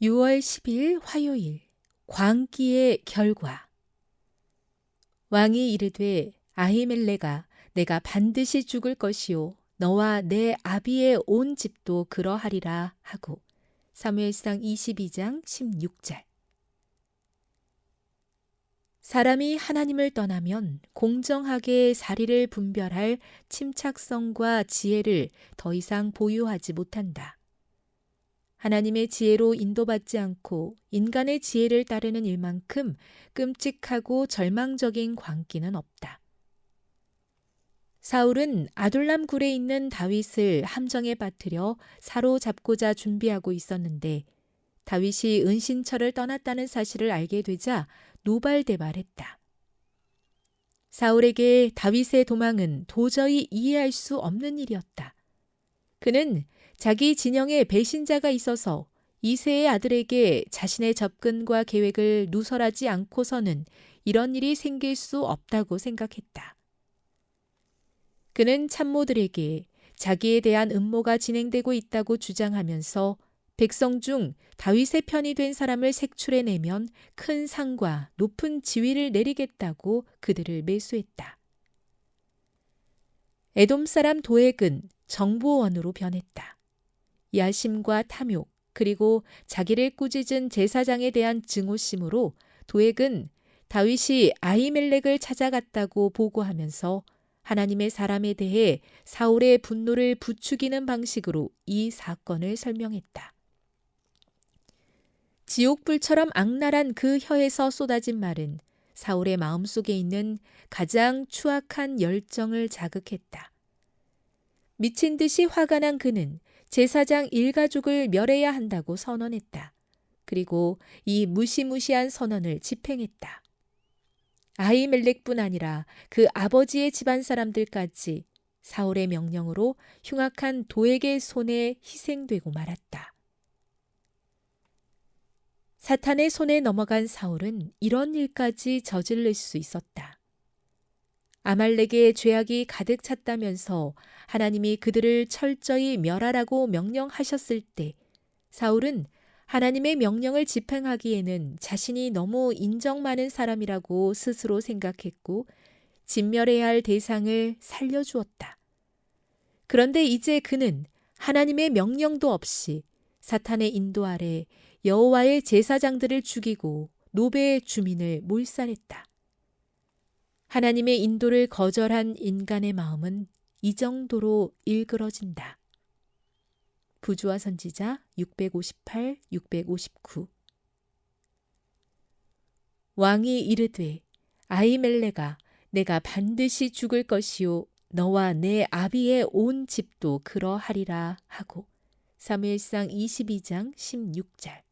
6월 10일 화요일 광기의 결과. 왕이 이르되 아히멜레가 내가 반드시 죽을 것이요 너와 내 아비의 온 집도 그러하리라 하고. 사무엘상 22장 16절. 사람이 하나님을 떠나면 공정하게 사리를 분별할 침착성과 지혜를 더 이상 보유하지 못한다. 하나님의 지혜로 인도받지 않고 인간의 지혜를 따르는 일만큼 끔찍하고 절망적인 광기는 없다. 사울은 아둘람 굴에 있는 다윗을 함정에 빠뜨려 사로잡고자 준비하고 있었는데 다윗이 은신처를 떠났다는 사실을 알게 되자 노발대발했다. 사울에게 다윗의 도망은 도저히 이해할 수 없는 일이었다. 그는 자기 진영에 배신자가 있어서 이세의 아들에게 자신의 접근과 계획을 누설하지 않고서는 이런 일이 생길 수 없다고 생각했다. 그는 참모들에게 자기에 대한 음모가 진행되고 있다고 주장하면서 백성 중 다윗의 편이 된 사람을 색출해내면 큰 상과 높은 지위를 내리겠다고 그들을 매수했다. 에돔 사람 도액은 정보원으로 변했다. 야심과 탐욕, 그리고 자기를 꾸짖은 제사장에 대한 증오심으로 도액은 다윗이 아히멜렉을 찾아갔다고 보고하면서 하나님의 사람에 대해 사울의 분노를 부추기는 방식으로 이 사건을 설명했다. 지옥불처럼 악랄한 그 혀에서 쏟아진 말은 사울의 마음속에 있는 가장 추악한 열정을 자극했다. 미친 듯이 화가 난 그는 제사장 일가족을 멸해야 한다고 선언했다. 그리고 이 무시무시한 선언을 집행했다. 아이멜렉뿐 아니라 그 아버지의 집안 사람들까지 사울의 명령으로 흉악한 도에게 손에 희생되고 말았다. 사탄의 손에 넘어간 사울은 이런 일까지 저지를 수 있었다. 아말렉의 죄악이 가득 찼다면서 하나님이 그들을 철저히 멸하라고 명령하셨을 때 사울은 하나님의 명령을 집행하기에는 자신이 너무 인정 많은 사람이라고 스스로 생각했고 진멸해야 할 대상을 살려주었다. 그런데 이제 그는 하나님의 명령도 없이 사탄의 인도 아래 여호와의 제사장들을 죽이고 노베의 주민을 몰살했다. 하나님의 인도를 거절한 인간의 마음은 이 정도로 일그러진다. 부주와 선지자 658, 659 왕이 이르되 아이멜레가 내가 반드시 죽을 것이요 너와 내 아비의 온 집도 그러하리라 하고 사무엘상 22장 16절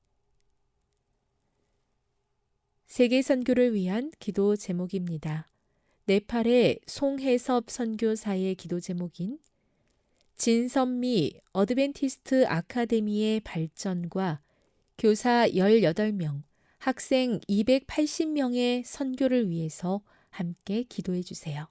세계 선교를 위한 기도 제목입니다. 네팔의 송혜섭 선교사의 기도 제목인 진선미 어드벤티스트 아카데미의 발전과 교사 18명, 학생 280명의 선교를 위해서 함께 기도해 주세요.